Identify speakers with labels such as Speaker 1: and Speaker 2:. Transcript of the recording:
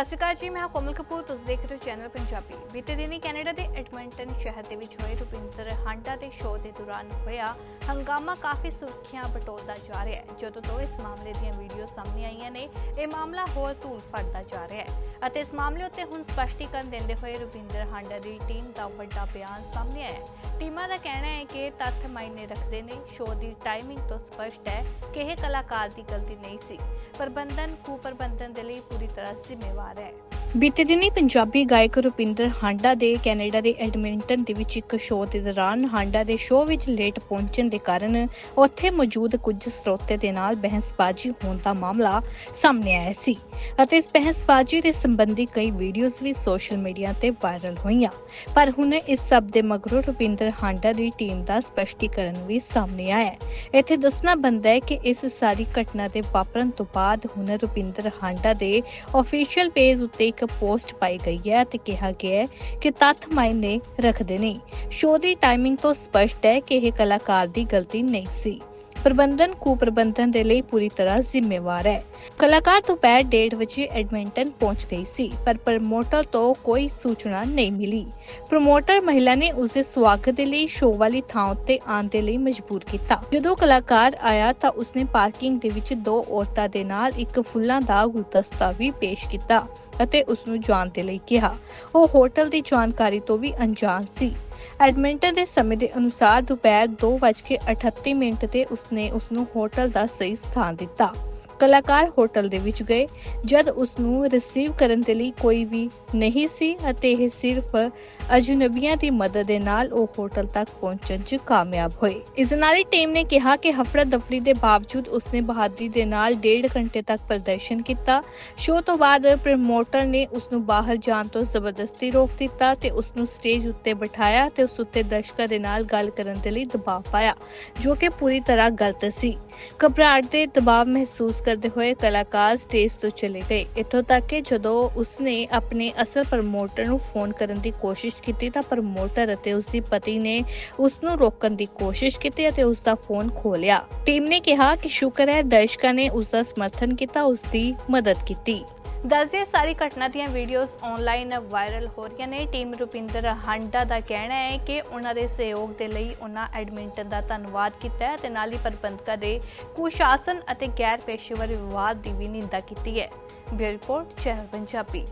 Speaker 1: ਸਤਿ ਸ਼੍ਰੀ ਅਕਾਲ ਜੀ, ਮੈਂ ਕੋਮਲ ਕਪੂਰ, ਤੁਸੀਂ ਦੇਖ ਰਹੇ ਹੋ ਚੈਨਲ ਪੰਜਾਬੀ। ਬੀਤੇ ਦਿਨੀ ਕੈਨੇਡਾ ਦੇ ਐਡਮਿੰਟਨ ਸ਼ਹਿਰ ਦੇ ਵਿੱਚ ਹੋਏ ਰੁਪਿੰਦਰ ਹਾਂਡਾ ਦੇ ਸ਼ੋਅ ਦੇ ਦੌਰਾਨ ਹੋਇਆ ਹੰਗਾਮਾ, ਕਾਫੀ ਸੁਰਖੀਆਂ ਬਟੋਰਦਾ ਜਾ ਰਿਹਾ ਹੈ। ਜਦੋਂ ਤੋਂ ਇਸ ਮਾਮਲੇ ਦੀਆਂ ਵੀਡੀਓ ਸਾਹਮਣੇ ਆਈਆਂ ਨੇ, ਇਹ ਮਾਮਲਾ ਹੋਰ ਧੂਲ ਫੜਦਾ ਜਾ ਰਿਹਾ ਹੈ। ਅਤੇ ਇਸ ਮਾਮਲੇ ਉੱਤੇ ਹੁਣ ਸਪਸ਼ਟੀਕਰਨ ਦਿੰਦੇ ਹੋਏ ਰੁਪਿੰਦਰ ਹਾਂਡਾ ਦੀ ਟੀਮ ਦਾ ਵੱਡਾ ਬਿਆਨ ਸਾਹਮਣੇ ਆਇਆ ਹੈ। ਟੀਮਾਂ ਦਾ ਕਹਿਣਾ ਹੈ ਕਿ ਤੱਥ ਮਾਇਨੇ ਰੱਖਦੇ ਨੇ, ਸ਼ੋਅ ਦੀ ਟਾਈਮਿੰਗ ਤੋਂ ਸਪਸ਼ਟ ਹੈ ਕਿ ਇਹ ਕਲਾਕਾਰ ਦੀ ਗਲਤੀ ਨਹੀਂ ਸੀ। ਪ੍ਰਬੰਧਨ, ਕੁਪ੍ਰਬੰਧਨ ਦੇ ਲਈ ਪੂਰੀ ਤਰ੍ਹਾਂ ਜ਼ਿੰਮੇਵਾਰ ਹੈ ਬੀਤੇ ਦਿਨੀ ਪੰਜਾਬੀ ਗਾਇਕ ਰੁਪਿੰਦਰ ਹਾਂਡਾ ਦੇ ਕੈਨੇਡਾ ਦੇ ਐਡਮਿੰਟਨ ਦੇ ਵਿੱਚ ਇੱਕ ਸ਼ੋਅ ਦੇ ਦੌਰਾਨ ਹਾਂਡਾ ਦੇ ਸ਼ੋਅ ਵਿੱਚ ਲੇਟ ਪਹੁੰਚਣ ਦੇ ਕਾਰਨ ਉੱਥੇ ਮੌਜੂਦ ਕੁਝ ਸਰੋਤੇ ਦੇ ਨਾਲ ਬਹਿਸਬਾਜ਼ੀ ਹੋਣ ਦਾ ਮਾਮਲਾ ਸਾਹਮਣੇ ਆਇਆ ਸੀ ਅਤੇ ਇਸ ਬਹਿਸਬਾਜ਼ੀ ਦੇ ਸੰਬੰਧੀ ਕਈ ਵੀਡੀਓਜ਼ ਵੀ ਸੋਸ਼ਲ ਮੀਡੀਆ ਤੇ ਵਾਇਰਲ ਹੋਈਆਂ। ਪਰ ਹੁਣ ਇਸ ਸਭ ਦੇ ਮਗਰੋਂ ਰੁਪਿੰਦਰ ਹਾਂਡਾ ਦੀ ਟੀਮ ਦਾ ਸਪਸ਼ਟੀਕਰਨ ਵੀ ਸਾਹਮਣੇ ਆਇਆ ਇੱਥੇ ਦੱਸਣਾ ਬਣਦਾ ਹੈ ਕਿ ਇਸ ਸਾਰੀ ਘਟਨਾ ਦੇ ਵਾਪਰਨ ਤੋਂ ਬਾਅਦ ਹੁਣ ਰੁਪਿੰਦਰ ਹਾਂਡਾ ਦੇ ਅਫੀਸ਼ੀਅਲ ਪੇਜ ਉੱਤੇ ਇੱਕ ਪੋਸਟ ਪਾਈ ਗਈ ਹੈ ਤੇ ਕਿਹਾ ਗਿਆ ਹੈ ਕਿ ਤੱਥ ਮਾਇਨੇ ਰੱਖਦੇ ਨੇ। ਸ਼ੋਅ ਦੀ ਟਾਈਮਿੰਗ ਤੋਂ ਸਪਸ਼ਟ ਹੈ ਕਿ ਇਹ ਕਲਾਕਾਰ ਦੀ ਗਲਤੀ ਨਹੀਂ ਸੀ। ਪ੍ਰਬੰਧਨ ਕੁ ਪ੍ਰਬੰਧਨ ਦੇ ਲਈ ਪੂਰੀ ਤਰ੍ਹਾਂ ਜ਼ਿੰਮੇਵਾਰ ਹੈ। ਕਲਾਕਾਰ ਦੁਪਹਿਰ 1:30 ਵਜੇ ਐਡਮਿੰਟਨ ਪਹੁੰਚ ਗਈ ਸੀ, ਪਰ ਪ੍ਰਮੋਟਰ ਤੋਂ ਕੋਈ ਸੂਚਨਾ ਨਹੀਂ ਮਿਲੀ। ਪ੍ਰਮੋਟਰ ਮਹਿਲਾ ਨੇ ਉਸ ਦੇ ਸਵਾਗਤ ਦੇ ਲਈ ਸ਼ੋਅ ਵਾਲੀ ਥਾਂ ਉੱਤੇ ਆਉਣ ਦੇ ਲਈ ਮਜਬੂਰ ਕੀਤਾ। ਜਦੋਂ ਕਲਾਕਾਰ ਆਇਆ ਤਾਂ ਉਸਨੇ ਪਾਰਕਿੰਗ ਦੇ ਵਿੱਚ ਦੋ ਔਰਤਾਂ ਦੇ ਨਾਲ ਇੱਕ ਫੁੱਲਾਂ ਦਾ ਗੁਲਦਸਤਾ ਵੀ ਪੇਸ਼ ਕੀਤਾ ਅਤੇ ਉਸ ਨੂੰ ਜਾਣ ਦੇ ਲਈ ਕਿਹਾ। ਉਹ ਹੋਟਲ ਦੀ ਜਾਣਕਾਰੀ ਤੋਂ ਵੀ ਅਣਜਾਣ ਸੀ। ਐਡਮਿੰਟਨ ਦੇ ਸਮੇਂ ਦੇ ਅਨੁਸਾਰ ਦੁਪਹਿਰ 2:38 ਮਿੰਟ ਤੇ ਉਸਨੇ ਉਸ ਨੂੰ ਹੋਟਲ ਦਾ ਸਹੀ ਸਥਾਨ ਦਿੱਤਾ। ਕਲਾਕਾਰ ਹੋਟਲ ਦੇ ਵਿੱਚ ਗਏ। ਜਦ ਉਸ ਨੂੰ ਰਿਸੀਵ ਕਰਨ ਦੇ ਲਈ ਕੋਈ ਵੀ ਨਹੀਂ ਸੀ ਅਤੇ ਇਹ ਸਿਰਫ ਅਜਨਬੀਆਂ ਦੀ ਮਦਦ ਦੇ ਨਾਲ ਉਹ ਹੋਟਲ ਤੱਕ ਪਹੁੰਚਣ 'ਚ ਕਾਮਯਾਬ ਹੋਏ। ਇਸ ਨਾਲ ਹੀ ਟੀਮ ਨੇ ਕਿਹਾ ਕਿ ਹਫੜਾ ਦਫੜੀ ਦੇ ਬਾਵਜੂਦ ਉਸਨੇ ਬਹਾਦਰੀ ਦੇ ਨਾਲ ਡੇਢ ਘੰਟੇ ਤੱਕ ਪ੍ਰਦਰਸ਼ਨ ਕੀਤਾ। ਸ਼ੋਅ ਤੋਂ ਬਾਅਦ ਪ੍ਰਮੋਟਰ ਨੇ ਉਸ ਨੂੰ ਬਾਹਰ ਜਾਣ ਤੋਂ ਜ਼ਬਰਦਸਤੀ ਰੋਕ ਦਿੱਤਾ ਤੇ ਉਸ ਨੂੰ ਸਟੇਜ ਉੱਤੇ ਬਿਠਾਇਆ ਤੇ ਉਸ ਉੱਤੇ ਦਰਸ਼ਕਾਂ ਦੇ ਨਾਲ ਗੱਲ ਕਰਨ ਦੇ ਲਈ ਦਬਾਅ ਪਾਇਆ, ਜੋ ਕਿ ਪੂਰੀ ਤਰ੍ਹਾਂ ਗਲਤ ਸੀ। ਘਬਰਾਹਟ ਦੇ ਦਬਾਅ ਮਹਿਸੂਸ ਕਰਦੇ ਹੋਏ ਕਲਾਕਾਰ ਸਟੇਜ ਤੋਂ ਚਲੇ ਗਏ। ਇੱਥੋਂ ਤੱਕ ਕਿ ਜਦੋਂ ਉਸਨੇ ਆਪਣੇ ਅਸਲ ਪ੍ਰਮੋਟਰ ਨੂੰ ਫੋਨ ਕਰਨ ਦੀ ਕੋਸ਼ਿਸ਼ ਕੀਤੀ ਤਾਂ ਪ੍ਰਮੋਟਰ ਅਤੇ ਉਸ ਪਤੀ ਨੇ ਉਸ ਨੂੰ ਰੋਕਣ ਦੀ ਕੋਸ਼ਿਸ਼ ਕੀਤੀ ਅਤੇ ਉਸ ਦਾ ਫੋਨ ਖੋਲਿਆ ਟੀਮ ਨੇ ਕਿਹਾ ਕਿ ਸ਼ੁਕਰ ਹੈ ਦਰਸ਼ਕਾਂ ਨੇ ਉਸ ਦਾ ਸਮਰਥਨ ਕੀਤਾ ਉਸ ਦੀ ਮਦਦ ਕੀਤੀ। ਦੱਸਦੇ ਸਾਰੀ ਘਟਨਾ ਦੀਆਂ ਵੀਡੀਓਜ਼ ਆਨਲਾਈਨ ਵਾਇਰਲ ਹੋ ਰਹੀਆਂ ਨੇ। ਟੀਮ ਰੁਪਿੰਦਰ ਹਾਂਡਾ ਦਾ ਕਹਿਣਾ ਹੈ ਕਿ ਉਹਨਾਂ ਦੇ ਸਹਿਯੋਗ ਦੇ ਲਈ ਉਹਨਾਂ ਐਡਮਿੰਟਨ ਦਾ ਧੰਨਵਾਦ ਕੀਤਾ ਹੈ ਤੇ ਨਾਲ ਹੀ ਪ੍ਰਬੰਧਕਾਂ ਦੇ ਕੁਸ਼ਾਸਨ ਅਤੇ ਗੈਰ ਪੇਸ਼ੇਵਰ ਵਿਵਾਦ ਦੀ ਵੀ ਨਿੰਦਾ ਕੀਤੀ ਹੈ। Bureau report channel Punjabi.